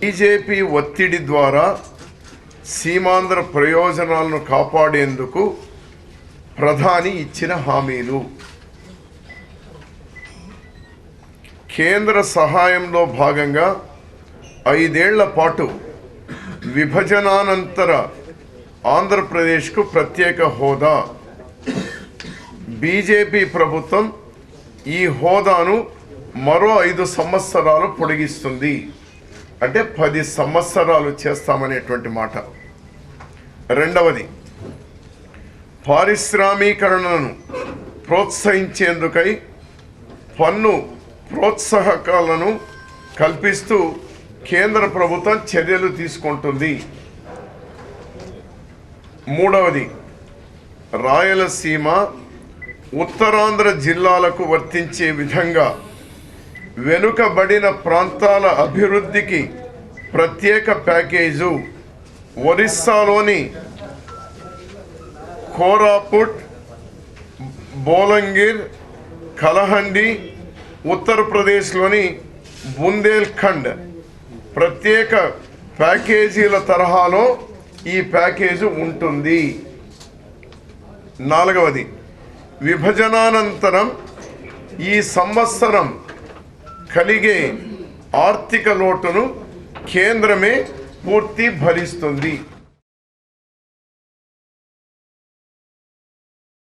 BJP ఒత్తిడి ద్వారా సీమాంధ్ర ప్రయోజనాలను కాపాడేందుకు ప్రధాని ఇచ్చిన హామీలు. కేంద్ర సహాయంలో భాగంగా ఐదేళ్ళ పాటు విభజనానంతర ఆంధ్రప్రదేశ్కు ప్రత్యేక హోదా. బీజేపీ ప్రభుత్వం ఈ హోదాను మరో ఐదు సంవత్సరాలు పొడిగిస్తుంది. అంటే పది సంవత్సరాలు చేస్తామనేటువంటి మాట. రెండవది పారిశ్రామీకరణను ప్రోత్సహించేందుకై పన్ను ప్రోత్సాహకాలను కల్పిస్తూ కేంద్ర ప్రభుత్వం చర్యలు తీసుకుంటుంది. మూడవది రాయలసీమ ఉత్తరాంధ్ర జిల్లాలకు వర్తించే విధంగా వెనుకబడిన ప్రాంతాల అభివృద్ధికి ప్రత్యేక ప్యాకేజు ఒరిస్సాలోని కోరాపుట్ బోలంగిర్ కలహండి ఉత్తరప్రదేశ్లోని బుందేల్ఖండ్. ప్రత్యేక ప్యాకేజీల తరహాలో ఈ ప్యాకేజీ ఉంటుంది. నాలుగవది విభజనానంతరం ఈ సంవత్సరం కలిగే ఆర్థిక లోటును కేంద్రమే పూర్తి భరిస్తుంది.